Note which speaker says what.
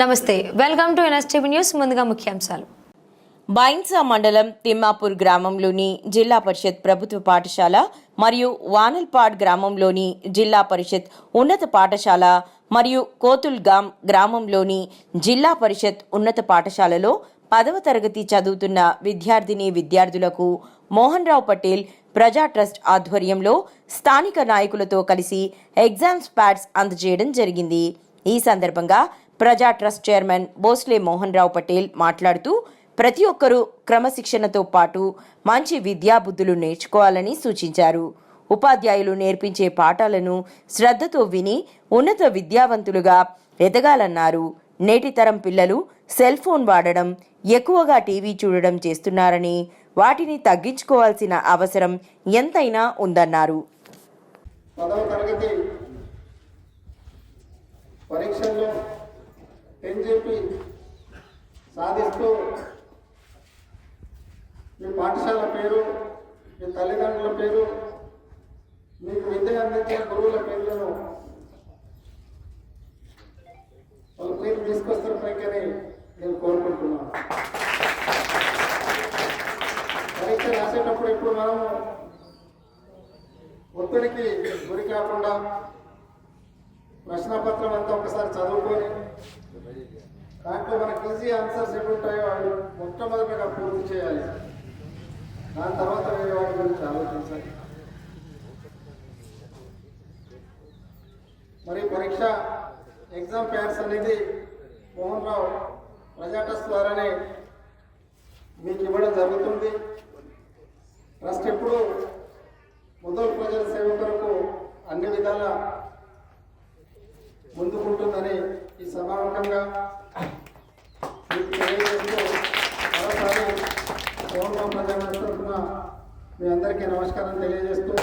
Speaker 1: నమస్తే welcome to NSTV news ముందుగా ముఖ్యాంశాలు.
Speaker 2: బైన్సా మండలం తిమ్మాపూర్ గ్రామంలోని జిల్లా పరిషత్ ప్రభుత్వ పాఠశాల మరియు వానల్పాడ్ గ్రామంలోని జిల్లా పరిషత్ ఉన్నత పాఠశాల మరియు కోతుల్గాం గ్రామంలోని జిల్లా పరిషత్ ఉన్నత పాఠశాలలో పదవ తరగతి చదువుతున్న విద్యార్థిని విద్యార్థులకు మోహన్ రావు పటేల్ ప్రజా ట్రస్ట్ ఆధ్వర్యంలో స్థానిక నాయకులతో కలిసి ఎగ్జామ్స్ ప్యాడ్స్ అందజేయడం జరిగింది. ఈ సందర్భంగా ప్రజా ట్రస్ట్ చైర్మన్ బోస్లే మోహన్ రావు పటేల్ మాట్లాడుతూ ప్రతి ఒక్కరూ క్రమశిక్షణతో పాటు మంచి విద్యాబుద్ధులు నేర్చుకోవాలని సూచించారు. ఉపాధ్యాయులు నేర్పించే పాఠాలను శ్రద్ధతో విని ఉన్నత విద్యావంతులుగా ఎదగాలన్నారు. నేటి తరం పిల్లలు సెల్ ఫోన్ వాడడం ఎక్కువగా టీవీ చూడడం చేస్తున్నారని వాటిని తగ్గించుకోవాల్సిన అవసరం ఎంతైనా ఉందన్నారు.
Speaker 3: పరీక్షలు సాధిస్తూ మీ పాఠశాల పేరు మీ తల్లిదండ్రుల పేరు మీకు విద్య అందించిన గురువుల పేర్లను వాళ్ళ పేరు తీసుకొస్తున్న పైకని నేను కోరుకుంటున్నాను. పరీక్ష రాసేటప్పుడు ఇప్పుడు మనము ఒత్తిడికి గురి కాకుండా ప్రశ్నపత్రం అంతా ఒకసారి చదువుకొని దాంట్లో మనకి ఈజీ ఆన్సర్స్ ఎప్పుడు ఉంటాయో అవి మొట్టమొదటిగా పూర్తి చేయాలి. దాని తర్వాత వేరే వాటి గురించి ఆలోచించాలి. మరి పరీక్ష ఎగ్జామ్ ప్యాన్స్ అనేది మోహన్ రావు ప్రజాటస్ ద్వారానే మీకు ఇవ్వడం జరుగుతుంది. ట్రస్ట్ ఎప్పుడు మొదలు ప్రజల సేవ కొరకు అన్ని విధాల ముందుకుంటుందని ఈ సభాముఖంగా తెలియజేస్తూ మరోసారి మోహన్ ప్రజల తరఫున మీ అందరికీ నమస్కారం తెలియజేస్తూ